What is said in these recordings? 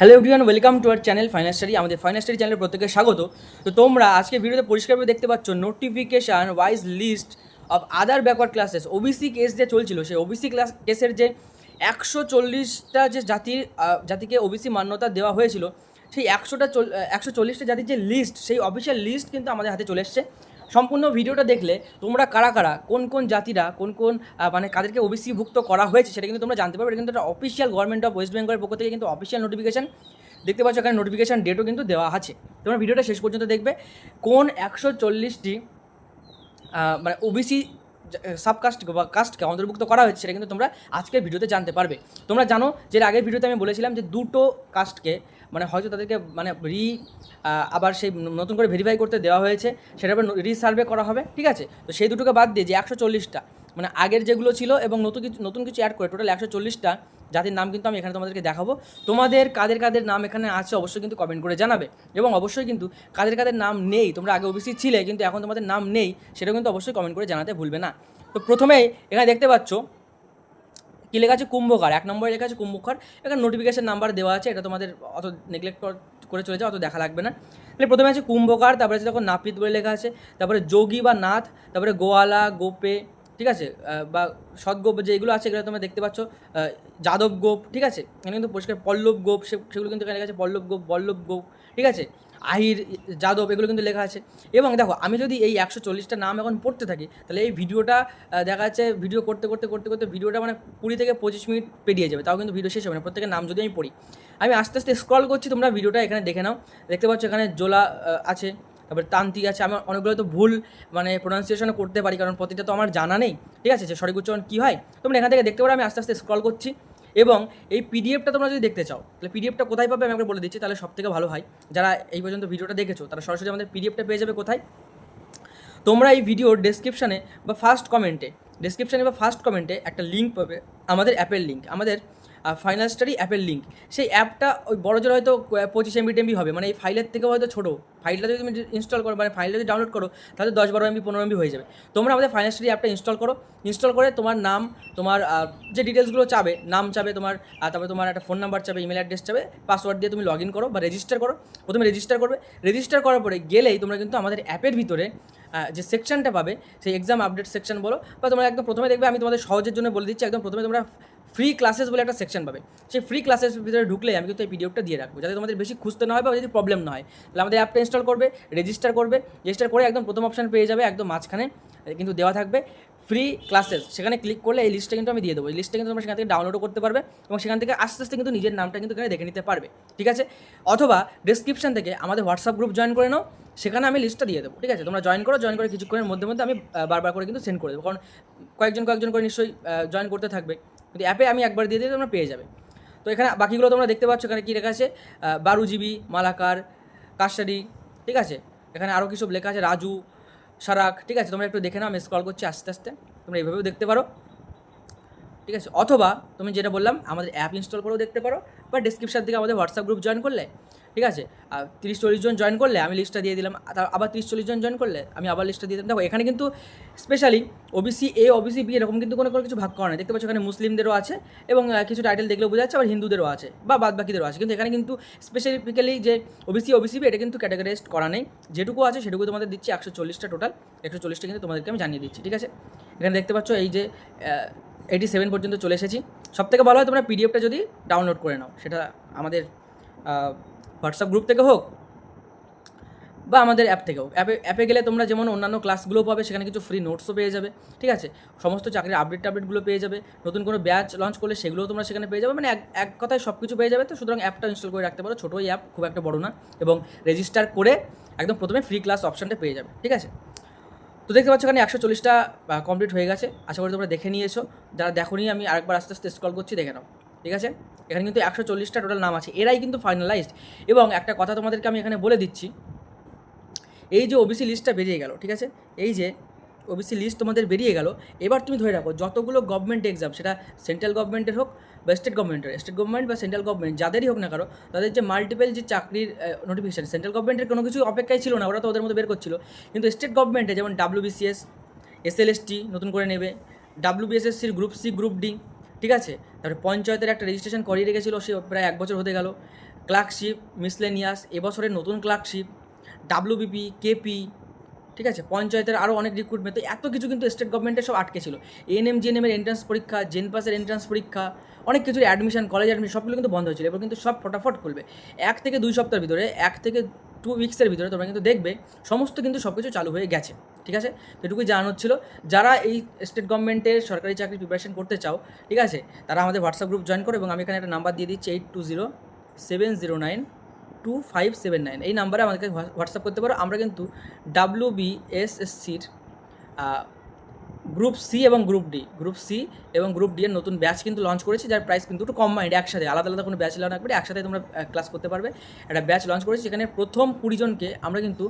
Hello everyone welcome to our channel Financery আমাদের Financery চ্যানেলের প্রত্যেকে স্বাগত। তো তোমরা আজকে ভিডিওতে পরিষ্কারভাবে দেখতে পাচ্ছ notification wise list of other backward classes OBC case যে চলছিল, সেই ওবিসি ক্লাস কেসের যে একশো চল্লিশটা যে জাতির জাতিকে ওবিসি মান্যতা দেওয়া হয়েছিল, সেই একশোটা চল, একশো চল্লিশটা জাতির যে লিস্ট সেই অফিসিয়াল লিস্ট কিন্তু আমাদের হাতে চলে এসছে। সম্পূর্ণ ভিডিওটা দেখলে তোমরা কারা কারা, কোন কোন জাতিরা, কোন কোন মানে কাদেরকে ওবিসি ভুক্ত করা হয়েছে সেটা কিন্তু তোমরা জানতে পারবে। এটা কিন্তু একটা অফিসিয়াল গভর্নমেন্ট অফ ওয়েস্ট বেঙ্গলের পক্ষ থেকে কিন্তু অফিসিয়াল নোটিফিকেশন দেখতে পাচ্ছ এখানে নোটিফিকেশান ডেটও কিন্তু দেওয়া আছে। তোমরা ভিডিওটা শেষ পর্যন্ত দেখবে। কোন একশো চল্লিশটি মানে ওবিসি সাবকাস্ট বা কাস্টকে অন্তর্ভুক্ত করা হয়েছে সেটা কিন্তু তোমরা আজকের ভিডিওতে জানতে পারবে। তোমরা জানো, যে আগের ভিডিওতে আমি বলেছিলাম যে দুটো কাস্টকে মানে হয়তো তাদেরকে মানে রি আবার সেই নতুন করে ভেরিফাই করতে দেওয়া হয়েছে সেটা আবার রিসার্ভে করা হবে, ঠিক আছে? তো সেই দুটোকে বাদ দিয়ে যে একশো চল্লিশটা মানে আগের যেগুলো ছিল এবং নতুন কিছু নতুন কিছু অ্যাড করে টোটাল একশো চল্লিশটা জাতির নাম কিন্তু আমি এখানে তোমাদেরকে দেখাবো। তোমাদের কাদের কাদের নাম এখানে আছে অবশ্যই কিন্তু কমেন্ট করে জানাবে এবং অবশ্যই কিন্তু কাদের কাদের নাম নেই, তোমরা আগে ওবিসি ছিলে কিন্তু এখন তোমাদের নাম নেই, সেটাও কিন্তু অবশ্যই কমেন্ট করে জানাতে ভুলবে না। তো প্রথমেই এখানে দেখতে পাচ্ছ কী লেখা আছে? কুম্ভকার। এক নম্বরে লেখা আছে কুম্ভকার। এখানে নোটিফিকেশন নাম্বার দেওয়া আছে, এটা তোমাদের অত নেগলেক্ট করে চলে যায় অত দেখা লাগবে না। তাহলে প্রথমে আছে কুম্ভকার, তারপরে আছে তখন নাপিত বলে লেখা আছে, তারপরে যোগী বা নাথ, তারপরে গোয়ালা, গোপে, ঠিক আছে? বা সৎগোপ যেগুলো আছে, এগুলো তোমরা দেখতে পাচ্ছ। যাদব গোপ ঠিক আছে? এখানে কিন্তু পরিষ্কার পল্লব গোপ সেগুলো কিন্তু এখানে আছে পল্লব গোপ বল্লভ গোপ ঠিক আছে? আহির, যাদব, এগুলো কিন্তু লেখা আছে। এবং দেখো, আমি যদি এই একশো চল্লিশটা নাম এখন পড়তে থাকি, তাহলে এই ভিডিওটা দেখা যাচ্ছে ভিডিও করতে করতে করতে করতে ভিডিওটা মানে কুড়ি থেকে পঁচিশ মিনিট পেরিয়ে যাবে, তাও কিন্তু ভিডিও শেষ হবে না, প্রত্যেকের নাম যদি আমি পড়ি। আমি আস্তে আস্তে স্ক্রল করছি, তোমরা ভিডিওটা এখানে দেখে নাও। দেখতে পাচ্ছ এখানে জোলা আছে, তারপরে তান্ত্রিক আছে আমি অনেকগুলো তো ভুল মানে প্রোনাউন্সিয়েশন করতে পারি, কারণ প্রতিটা তো আমার জানা নেই, ঠিক আছে? যে সঠিক উচ্চারণ কী হয়? তোমরা এখান থেকে দেখতে পারো, আমি আস্তে আস্তে স্ক্রল করছি। এবং এই পিডিএফটা তোমরা যদি দেখতে চাও, তাহলে পিডিএফটা কোথায় পাবে আমি আপনাকে বলে দিচ্ছি, তাহলে সবথেকে ভালো হয়। যারা এই পর্যন্ত ভিডিওটা দেখেছ, তারা সরাসরি আমাদের পিডিএফটা পেয়ে যাবে কোথায়? তোমরা এই ভিডিওর ডেসক্রিপশানে বা ফার্স্ট কমেন্টে ডেসক্রিপশানে বা ফার্স্ট কমেন্টে একটা লিঙ্ক পাবে, আমাদের অ্যাপের লিঙ্ক আমাদের ফাইনাল স্টাডি অ্যাপের লিঙ্ক সেই অ্যাপটা ওই বড় জোর হয়তো পঁচিশ এমবি টেমবি হবে। মানে এই ফাইলের থেকেও হয়তো ছোটো। ফাইলটা যদি তুমি ইনস্টল করো মানে ফাইলটা যদি ডাউনলোড করো, তাহলে দশ, বারো এমবি পনেরো এমবি হয়ে যাবে। তোমরা আমাদের ফাইনাল স্টাডি অ্যাপটা ইনস্টল করো। ইনস্টল করে তোমার নাম, তোমার যে ডিটেলসগুলো চাবে, নাম চাবে তোমার তারপরে তোমার একটা ফোন নাম্বার চাবে ইমেল অ্যাড্রেস চাবে পাসওয়ার্ড দিয়ে তুমি লগ ইন করো বা রেজিস্টার করো। প্রথমে রেজিস্টার করবে। রেজিস্টার করার পরে গেলেই তোমরা কিন্তু আমাদের অ্যাপের ভিতরে যে সেকশনটা পাবে, সেই এক্সাম আপডেট সেকশন বলো, বা তোমরা একদম প্রথমে দেখবে, আমি তোমাদের সহজের জন্য বলে দিচ্ছি, একদম প্রথমে তোমরা ফ্রি ক্লাসেস বলে একটা সেকশন পাবে। সেই ফ্রি ক্লাসেস ভিতরে ঢুকলে আমি কিন্তু এই পিডিএফটা দিয়ে রাখব। যাতে তোমাদের বেশি খুঁজতে না হয় বা যদি প্রবলেম না হয়। তাহলে আমাদের অ্যাপটা ইনস্টল করবে রেজিস্টার করবে রেজিস্টার করে একদম প্রথম অপশান পেয়ে যাবে একদম মাঝখানে। কিন্তু দেওয়া থাকবে ফ্রি ক্লাসেস সেখানে ক্লিক করলে এই লিস্টটা কিন্তু আমি দিয়ে দেবো। এই লিস্টটা কিন্তু তোমরা সেখান থেকে ডাউনলোডও করতে পারবে এবং সেখান থেকে আস্তে আস্তে কিন্তু নিজের নামটা কিন্তু এখানে দেখে নিতে পারবে। ঠিক আছে? অথবা ডেসক্রিপশন থেকে আমাদের হোয়াটসঅ্যাপ গ্রুপ জয়েন করে নাও। সেখানে আমি লিস্টটা দিয়ে দেবো। ঠিক আছে? তোমরা জয়েন করো জয়েন করে কিছুক্ষণের মধ্যে মধ্যে আমি বারবার করে কিন্তু সেন্ড করে দেবো। কারণ কয়েকজন কয়েকজন করে নিশ্চয়ই জয়েন করতে থাকবে। কিন্তু অ্যাপে আমি একবার দিয়ে দিলে তোমরা পেয়ে যাবে। তো এখানে বাকিগুলো তোমরা দেখতে পাচ্ছ, এখানে কী লেখা আছে? বারো জিবি মালাকার কাশারি ঠিক আছে? এখানে আরও কিছু লেখা আছে, রাজু, সারাক, ঠিক আছে? তোমরা একটু দেখে নাও, আমি স্ক্রল করছি আস্তে আস্তে। তোমরা এইভাবেও দেখতে পারো। ঠিক আছে? অথবা, তুমি যেটা বললাম, আমাদের অ্যাপ ইনস্টল করেও দেখতে পারো, বা ডিসক্রিপশান থেকে আমাদের হোয়াটসঅ্যাপ গ্রুপ জয়েন করলে ঠিক আছে? আর তিরিশ চল্লিশ জন জয়েন করলে আমি লিস্টটা দিয়ে দিলাম। তার আবার তিরিশ চল্লিশ জন জয়েন করলে আমি আবার লিস্টটা দিয়ে দিলাম। দেখো, এখানে কিন্তু specially OBC A OBC B এরকম কিন্তু কোনো কোনো কিছু ভাগ করা নেই। দেখতে পাচ্ছ এখানে মুসলিমদেরও আছে এবং কিছু টাইটেল দেখলেও বোঝা যাচ্ছে, আবার হিন্দুদেরও আছে বা বাদ বাকিদেরও আছে। কিন্তু এখানে কিন্তু স্পেসিফিক্যালি যে ওবিসি ওবিসি বি এটা কিন্তু ক্যাটাগরাইজড করা নেই। যেটুকু আছে সেটুকু তোমাদের দিচ্ছি একশো চল্লিশটা টোটাল একশো চল্লিশটা কিন্তু তোমাদেরকে আমি জানিয়ে দিচ্ছি, ঠিক আছে? এখানে দেখতে পাচ্ছ এই যে এইটি সেভেন পর্যন্ত চলে এসেছি। সব থেকে ভালো হয় তোমরা পিডিএফটা যদি ডাউনলোড করে নাও, সেটা আমাদের হোয়াটসঅ্যাপ গ্রুপ থেকে হোক বা আমাদের অ্যাপ থেকে হোক। অ্যাপে অ্যাপে গেলে তোমরা যেমন অন্যান্য ক্লাসগুলো পাবে, সেখানে কিছু ফ্রি নোটসও পেয়ে যাবে, ঠিক আছে? সমস্ত চাকরির আপডেট টাপডেটগুলো পেয়ে যাবে, নতুন কোনো ব্যাচ লঞ্চ করলে সেগুলোও তোমরা সেখানে পেয়ে যাবে মানে এক এক কথায় সব কিছু পেয়ে যাবে তো, সুতরাং অ্যাপটা ইনস্টল করে রাখতে পারো ছোটোই অ্যাপ খুব একটা বড় না, এবং রেজিস্টার করে একদম প্রথমে ফ্রি ক্লাস অপশানটা পেয়ে যাবে, ঠিক আছে? তো দেখতে পাচ্ছ এখানে একশো চল্লিশটা কমপ্লিট হয়ে গেছে, আশা করি তোমরা দেখে নিয়েছো, যারা দেখোনি আমি আরেকবার আস্তে আস্তে স্ক্রল করছি, দেখে নাও। ঠিক আছে? এখানে কিন্তু একশো চল্লিশটা টোটাল নাম আছে। এরাই কিন্তু ফাইনালাইজড এবং একটা কথা তোমাদেরকে আমি এখানে বলে দিচ্ছি। এই যে ওবিসি লিস্টটা বেরিয়ে গেল, ঠিক আছে? এই যে ওবিসি লিস্ট তোমাদের বেরিয়ে গেল, এবার তুমি ধরে রাখো, যতগুলো গভর্নমেন্ট এক্সাম সেটা সেন্ট্রাল গভর্নমেন্টের হোক বা স্টেট গভর্নমেন্টের স্টেট গভর্নমেন্ট বা সেন্ট্রাল গভর্নমেন্ট যাদেরই হোক না কারও তাদের যে মাল্টিপল যে চাকরির নোটিফিকেশান সেন্ট্রাল গভর্নমেন্টের কোনো কিছু অপেক্ষায় ছিল না, ওরা তো ওদের মধ্যে বের করছিল। কিন্তু স্টেট গভর্নমেন্টে যেমন ডাব্লিউবিসিএস এসএলএসটি নতুন করে নেবে। ডাব্লিউবিএসএসসির গ্রুপ সি গ্রুপ ডি ঠিক আছে? তারপরে পঞ্চায়েতের একটা রেজিস্ট্রেশন করিয়ে রেখেছিল, সে প্রায় এক বছর হতে গেল। ক্লার্কশিপ মিসলেনিয়াস এবছরের নতুন ক্লার্কশিপ ডাব্লিউবিপি কেপি ঠিক আছে? পঞ্চায়েতের আরও অনেক রিক্রুটমেন্ট তো এত কিছু কিন্তু স্টেট গভর্নমেন্টের সব আটকে ছিল। এএনএম জিএনএমের এন্ট্রান্স পরীক্ষা জেন পাসের এন্ট্রান্স পরীক্ষা, অনেক কিছুর অ্যাডমিশন কলেজ অ্যাডমিশন সবগুলো কিন্তু বন্ধ হয়েছিল। এবার কিন্তু সব ফটাফট খুলবে। এক থেকে দুই সপ্তাহের ভিতরে, এক থেকে টু উইক্সের ভিতরে তোমরা কিন্তু দেখবে, সমস্ত কিন্তু সব কিছু চালু হয়ে গেছে। ঠিক আছে? এটুকুই জানানো ছিল। যারা এই স্টেট গভর্নমেন্টের সরকারি চাকরি প্রিপারেশন করতে চাও, ঠিক আছে? তারা আমাদের হোয়াটসঅ্যাপ গ্রুপ জয়েন করো এবং আমি এখানে একটা নাম্বার দিয়ে দিচ্ছি eight two zero seven zero nine two five seven nine এই নাম্বারে আমাদেরকে হোয়াটসঅ্যাপ করতে পারো। আমরা কিন্তু ডাব্লিউ বি এস এস সির গ্রুপ সি এবং গ্রুপ ডি। গ্রুপ সি এবং গ্রুপ ডি এর নতুন ব্যাচ কিন্তু লঞ্চ করেছি, যার প্রাইস কিন্তু একটু কম মাইন্ড একসাথে। আলাদা আলাদা কোনো ব্যাচ লঞ্চ না করে একসাথে তোমরা ক্লাস করতে পারবে। একটা ব্যাচ লঞ্চ করেছি যেখানে প্রথম কুড়ি জনকে আমরা কিন্তু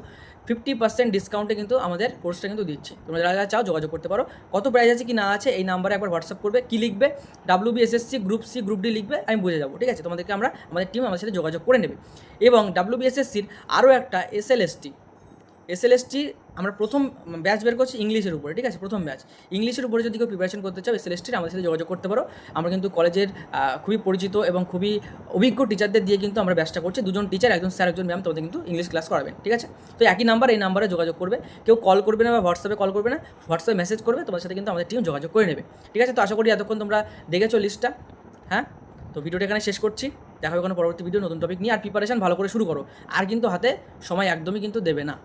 ফিফটি পার্সেন্ট ডিসকাউন্টে কিন্তু আমাদের কোর্সটা কিন্তু দিচ্ছি। তোমরা যারা যারা চাও যোগাযোগ করতে পারো। কত প্রাইস আছে কি না আছে এই নাম্বারে একবার হোয়াটসঅ্যাপ করবে, কি লিখবে W B S S C group C group D লিখবে, আমি বুঝে যাব, ঠিক আছে? তোমাদেরকে আমরা, আমাদের টিম আমাদের সাথে যোগাযোগ করে নেবে। এবং ডাব্লিউ বি এস এস সির আরও একটা এসএলএসটি আমরা প্রথম ব্যাচ বের করছি ইংলিশের উপরে, ঠিক আছে? প্রথম ব্যাচ ইংলিশের উপরে যদি কেউ প্রিপারেশন করতে চাও এসএলএসটির আমাদের সাথে যোগাযোগ করতে পারো। আমরা কিন্তু কলেজের খুবই পরিচিত এবং খুবই অভিজ্ঞ টিচারদের দিয়ে কিন্তু আমরা ব্যাচটা করছি। দুজন টিচার একজন স্যার একজন ম্যাম তোমাদের কিন্তু ইংলিশ ক্লাস করাবেন, ঠিক আছে? তো একই নাম্বার এই নাম্বারে যোগাযোগ করবে। কেউ কল করবে না বা হোয়াটসঅ্যাপে কল করবে না হোয়াটসঅ্যাপে মেসেজ করবে তোমার সাথে কিন্তু আমাদের টিম যোগাযোগ করে নেবে, ঠিক আছে? তো আশা করি এতক্ষণ তোমরা দেখেছ লিস্টটা হ্যাঁ? তো ভিডিওটা এখানে শেষ করছি। দেখা হবে কোনো পরবর্তী ভিডিও নতুন টপিক নিয়ে। আর প্রিপারেশন ভালো করে শুরু করো। আর কিন্তু হাতে সময় একদমই কিন্তু দেবে না।